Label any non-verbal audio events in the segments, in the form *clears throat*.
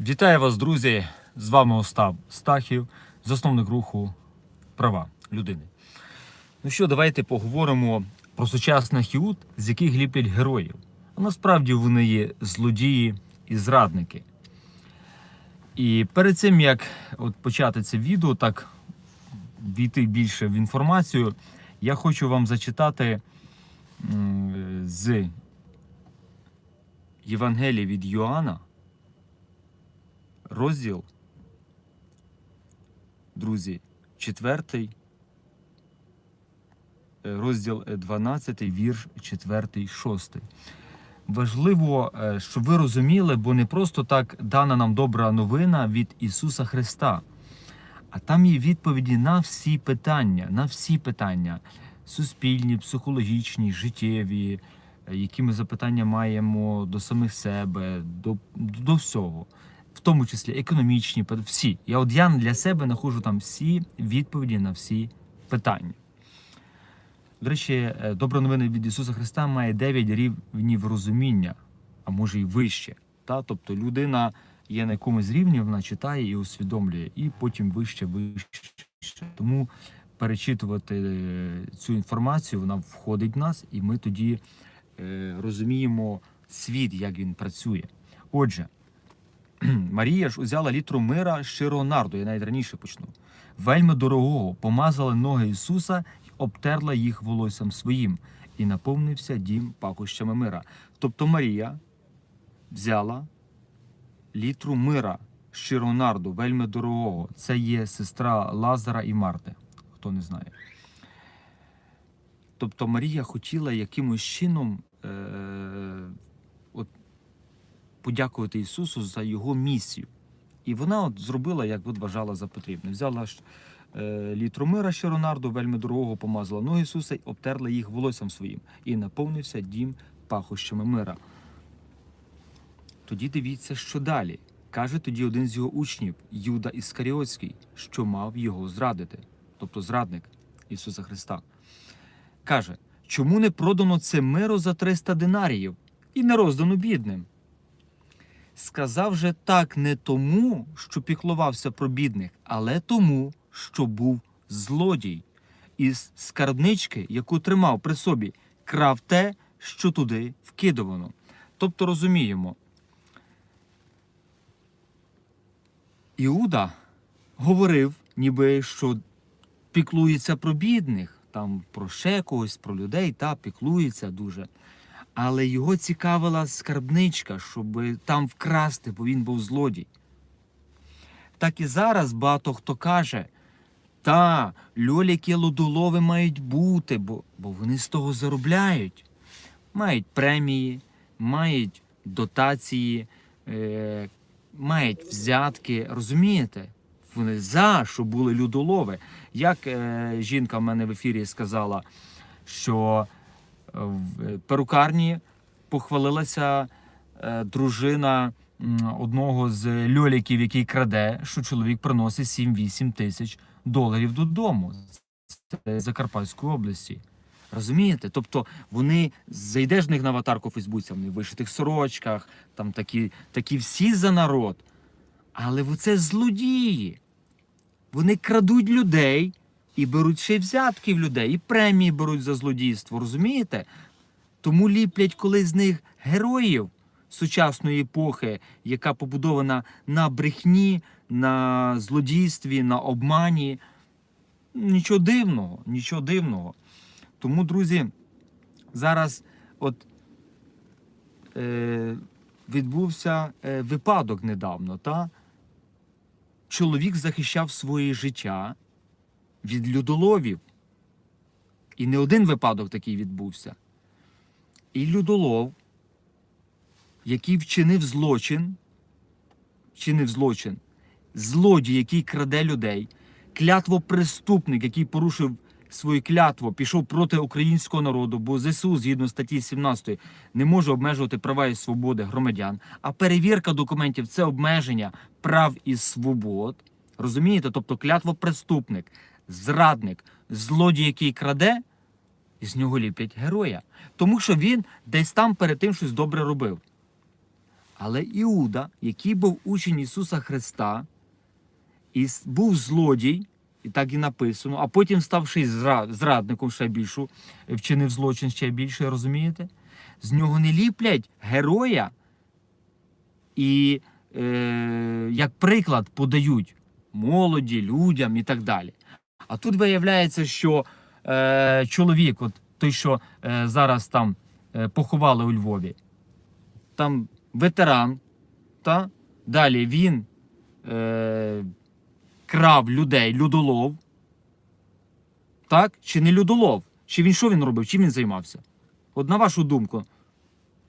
Вітаю вас, друзі! З вами Остап Стахів, засновник руху права людини. Ну що, давайте поговоримо про сучасних іуд, з яких ліплять героїв. А насправді вони є злодії і зрадники. І перед цим як от почати це відео, так війти більше в інформацію, я хочу вам зачитати з Євангелія від Йоанна, розділ, друзі, четвертий, е, розділ е, 12, вірш 4, 6. Важливо, е, щоб ви розуміли, бо не просто так дана нам добра новина від Ісуса Христа, а там є відповіді на всі питання, на всі питання. Суспільні, психологічні, життєві, е, які ми запитання маємо до самих себе, до, до всього, в тому числі економічні, всі. Я от я для себе знаходжу там всі відповіді на всі питання. До речі, е, добра новина від Ісуса Христа має 9 рівнів розуміння, а може й вище. Та? Тобто людина є на якомусь рівні, вона читає і усвідомлює, і потім вище, вище. Тому перечитувати е, цю інформацію, вона входить в нас, і ми тоді е, розуміємо світ, як він працює. Отже, *clears throat* Марія ж узяла літру мира щирого нарду, я навіть раніше почну. Вельми дорогого, помазала ноги Ісуса і обтерла їх волоссям своїм, і наповнився дім пахощами мира. Тобто Марія взяла літру мира щирого нарду, вельми дорогого. Це є сестра Лазара і Марти, хто не знає. Тобто Марія хотіла якимось чином е- подякувати Ісусу за його місію. І вона от зробила, як от вважала за потрібне. Взяла е, літру мира щиронарду, вельми дорогого помазала ноги Ісуса і обтерла їх волоссям своїм, і наповнився дім пахощами мира. Тоді дивіться, що далі. Каже тоді один з його учнів, Юда Іскаріотський, що мав його зрадити, тобто зрадник Ісуса Христа. Каже, чому не продано це миро за 300 динаріїв і не роздано бідним? Сказав же так не тому, що піклувався про бідних, але тому, що був злодій. Із скарбнички, яку тримав при собі, крав те, що туди вкидувано. Тобто розуміємо, Іуда говорив, ніби що піклується про бідних, там про ще когось, про людей, та піклується дуже. Але його цікавила скарбничка, щоб там вкрасти, бо він був злодій. Так і зараз багато хто каже: та, льоліки лодолови мають бути, бо, бо вони з того заробляють. Мають премії, мають дотації, е, мають взятки. Розумієте? Вони за, щоб були людолови. Як е, жінка в мене в ефірі сказала, що в е, перукарні похвалилася е, дружина одного з льоліків, який краде, що чоловік приносить 7-8 тисяч доларів додому. З Закарпатської області. Розумієте? Тобто вони зайдеш в них на аватарку в Фейсбуці, вони в вишитих сорочках, там такі, такі всі за народ. Але це злодії. Вони крадуть людей і беруть ще й взятки в людей, і премії беруть за злодійство, розумієте? Тому ліплять коли з них героїв сучасної епохи, яка побудована на брехні, на злодійстві, на обмані. Нічого дивного, нічого дивного. Тому, друзі, зараз от е, відбувся е, випадок недавно. Та? Чоловік захищав своє життя від людоловів. І не один випадок такий відбувся. І людолов, який вчинив злочин, вчинив злочин, злодій, який краде людей, клятвопреступник, який порушив свою клятву, пішов проти українського народу, бо ЗСУ, згідно статті 17, не може обмежувати права і свободи громадян. А перевірка документів це обмеження прав і свобод. Розумієте? Тобто клятвопреступник, зрадник, злодій, який краде, і з нього ліплять героя. Тому що він десь там перед тим щось добре робив. Але Іуда, який був учень Ісуса Христа, і був злодій, і так і написано, а потім ставши зрадником ще більшу, вчинив злочин ще більше, розумієте? З нього не ліплять героя і е, як приклад подають молоді, людям і так далі. А тут виявляється, що е, чоловік, от той, що е, зараз там е, поховали у Львові, там ветеран, та далі він е, крав людей, людолов. Так? Чи не людолов? Чи він що він робив? Чим він займався? От на вашу думку.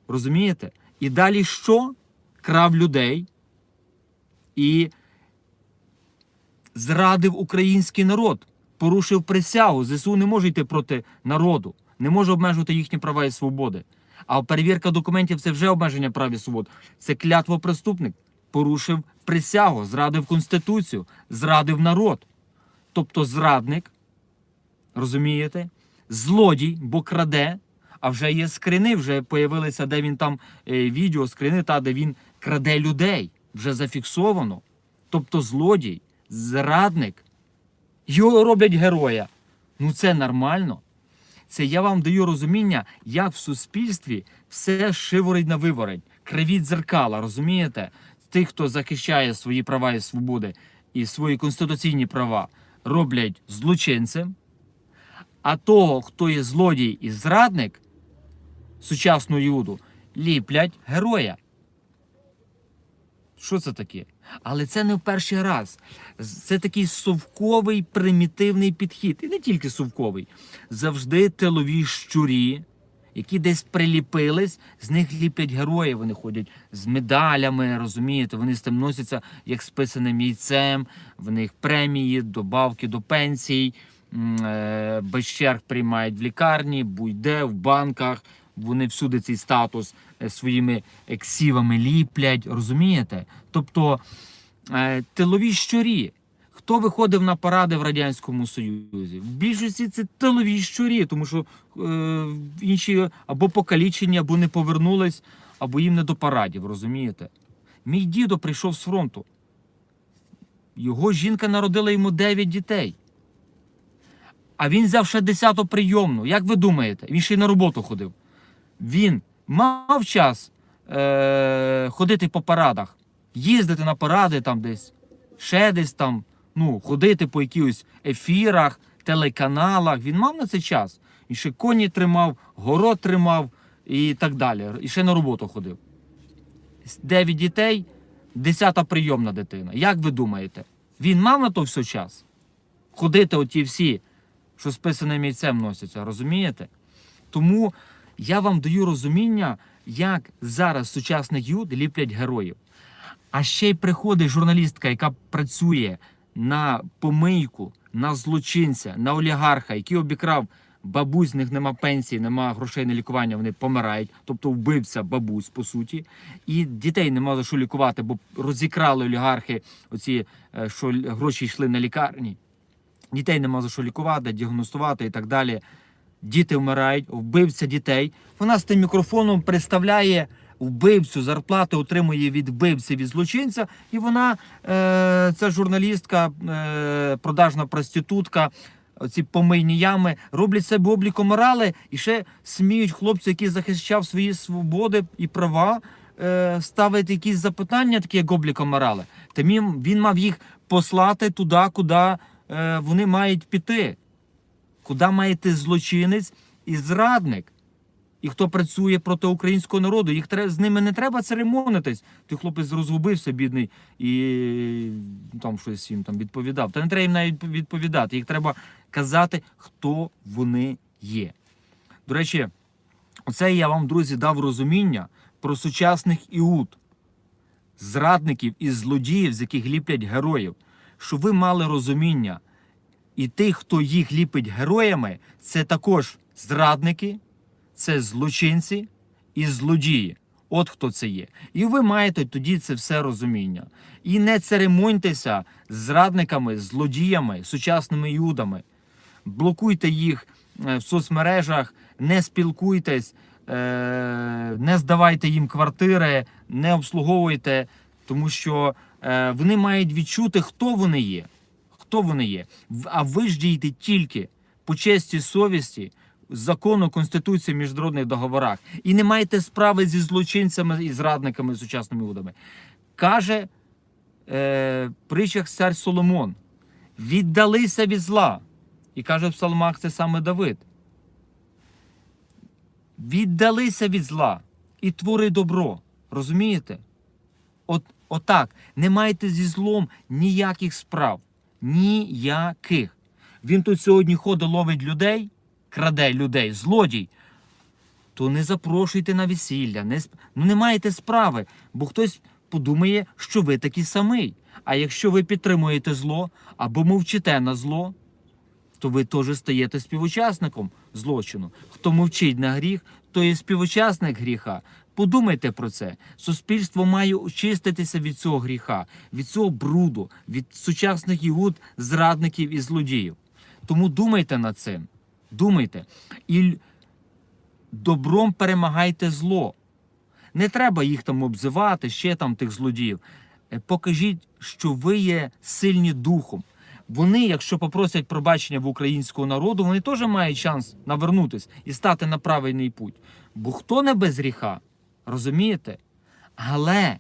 Розумієте? І далі що? Крав людей і зрадив український народ, порушив присягу. ЗСУ не може йти проти народу, не може обмежувати їхні права і свободи. А перевірка документів це вже обмеження прав і свобод. Це клятво преступник. Порушив присягу, зрадив Конституцію, зрадив народ. Тобто зрадник, розумієте? Злодій, бо краде, а вже є скрини, вже появилися, де він там е, відео скрини, та де він краде людей. Вже зафіксовано. Тобто злодій, зрадник. Його роблять героя. Ну це нормально. Це я вам даю розуміння, як в суспільстві все шиворить на виворить. Кривіть дзеркала, розумієте? Тих, хто захищає свої права і свободи і свої конституційні права, роблять злочинцем. А того, хто є злодій і зрадник, сучасну Юду, ліплять героя. Що це таке? Але це не в перший раз. Це такий совковий примітивний підхід. І не тільки совковий. Завжди тилові щурі, які десь приліпились, з них ліплять герої. Вони ходять з медалями, розумієте, вони з тим носяться як з писаним яйцем, в них премії, добавки до пенсій, е, без черг приймають в лікарні, будь-де, в банках. Вони всюди цей статус е, своїми ексівами ліплять, розумієте? Тобто е, тилові щурі. Хто виходив на паради в Радянському Союзі? В більшості це тилові щурі, тому що е, інші або покалічені, або не повернулись, або їм не до парадів, розумієте? Мій дідо прийшов з фронту. Його жінка народила йому 9 дітей. А він взяв ще 10-ту прийомну. Як ви думаєте? Він ще й на роботу ходив. Він мав час е- ходити по парадах, їздити на паради там десь, ще десь там, ну, ходити по якихось ефірах, телеканалах. Він мав на це час. І ще коні тримав, город тримав і так далі. І ще на роботу ходив. Дев'ять дітей, десята прийомна дитина. Як ви думаєте? Він мав на то все час? Ходити оті всі, що з писаним яйцем носяться, розумієте? Тому я вам даю розуміння, як зараз сучасних юд ліплять героїв. А ще й приходить журналістка, яка працює на помийку, на злочинця, на олігарха, який обікрав бабусь, з них нема пенсії, нема грошей на лікування, вони помирають, тобто вбивця бабусь, по суті. І дітей нема за що лікувати, бо розікрали олігархи оці, е, що гроші йшли на лікарні. Дітей нема за що лікувати, діагностувати і так далі. Діти вмирають, вбивця дітей. Вона з тим мікрофоном представляє вбивцю, зарплати отримує від вбивці, від злочинця. І вона, е, ця журналістка, е, продажна проститутка, оці помийні ями, роблять себе обліком морали і ще сміють хлопцю, який захищав свої свободи і права, е, ставити якісь запитання, такі як обліком морали. Тим він, він мав їх послати туди, куди е, вони мають піти. Куди має йти злочинець і зрадник? І хто працює проти українського народу, їх треба з ними не треба церемонитись. Той хлопець розгубився, бідний, і там щось їм там відповідав. Та не треба їм навіть відповідати. Їх треба казати, хто вони є. До речі, оце я вам, друзі, дав розуміння про сучасних іуд, зрадників і злодіїв, з яких ліплять героїв, щоб ви мали розуміння. І тих, хто їх ліпить героями, це також зрадники, це злочинці і злодії. От хто це є. І ви маєте тоді це все розуміння. І не церемоньтеся з зрадниками, злодіями, сучасними юдами. Блокуйте їх е, в соцмережах, не спілкуйтесь, е, не здавайте їм квартири, не обслуговуйте, тому що е, вони мають відчути, хто вони є. Хто вони є. А ви ж дієте тільки по честі совісті, закону, конституції, міжнародних договорах. І не маєте справи зі злочинцями і зрадниками, сучасними удами. Каже е, притчах цар Соломон: віддалися від зла. І каже в псалмах це саме Давид. Віддалися від зла і твори добро. Розумієте? От, отак. Не маєте зі злом ніяких справ. Ніяких. Він тут сьогодні ходить, ловить людей, краде людей, злодій. То не запрошуйте на весілля, не, ну не маєте справи, бо хтось подумає, що ви такий самий. А якщо ви підтримуєте зло або мовчите на зло, то ви теж стаєте співучасником злочину. Хто мовчить на гріх, то є співучасник гріха. Подумайте про це. Суспільство має очиститися від цього гріха, від цього бруду, від сучасних іуд, зрадників і злодіїв. Тому думайте над цим. Думайте. І добром перемагайте зло. Не треба їх там обзивати, ще там тих злодіїв. Е, Покажіть, що ви є сильні духом. Вони, якщо попросять пробачення в українського народу, вони теж мають шанс навернутись і стати на правильний путь. Бо хто не без гріха, розумієте? Але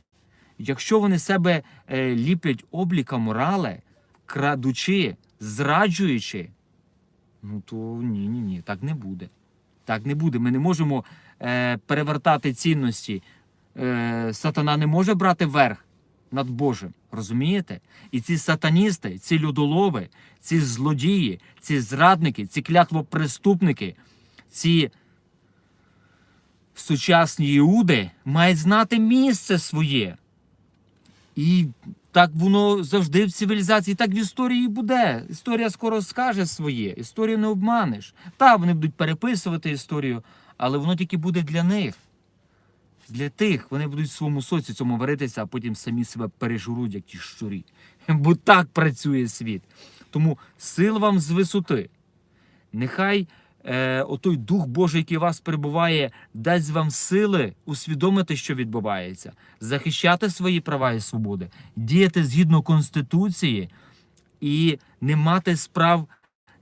якщо вони себе е, ліплять обліка морали, крадучи, зраджуючи, ну то ні, ні, ні, так не буде. Так не буде. Ми не можемо е, перевертати цінності. Е, сатана не може брати верх над Божим. Розумієте? І ці сатаністи, ці людолови, ці злодії, ці зрадники, ці клятвопреступники, ці сучасні іуди мають знати місце своє. І так воно завжди в цивілізації, так в історії буде. Історія скоро скаже своє, історію не обманеш. Та вони будуть переписувати історію, але воно тільки буде для них. Для тих вони будуть в своєму соці цьому варитися, а потім самі себе пережуруть, як ті щурі. *laughs* Бо так працює світ. Тому сил вам з висоти. Нехай е, отой Дух Божий, який у вас перебуває, дасть вам сили усвідомити, що відбувається, захищати свої права і свободи, діяти згідно Конституції і не мати справ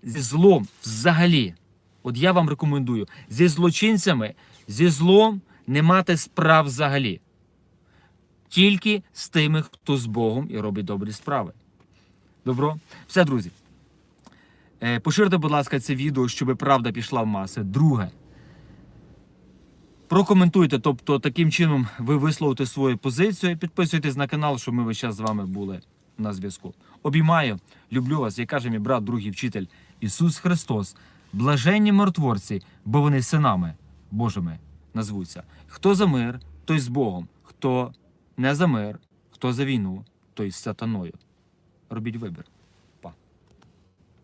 зі злом взагалі. От я вам рекомендую зі злочинцями, зі злом не мати справ взагалі. Тільки з тими, хто з Богом і робить добрі справи. Добро? Все, друзі. Е, Поширте, будь ласка, це відео, щоб правда пішла в маси. Друге. Прокоментуйте, тобто таким чином ви висловите свою позицію. Підписуйтесь на канал, щоб ми весь час з вами були на зв'язку. Обіймаю, люблю вас, як каже мій брат, другий вчитель Ісус Христос. Блаженні миротворці, бо вони синами Божими назвуться. Хто за мир, той з Богом. Хто не за мир, хто за війну, той з сатаною. Робіть вибір.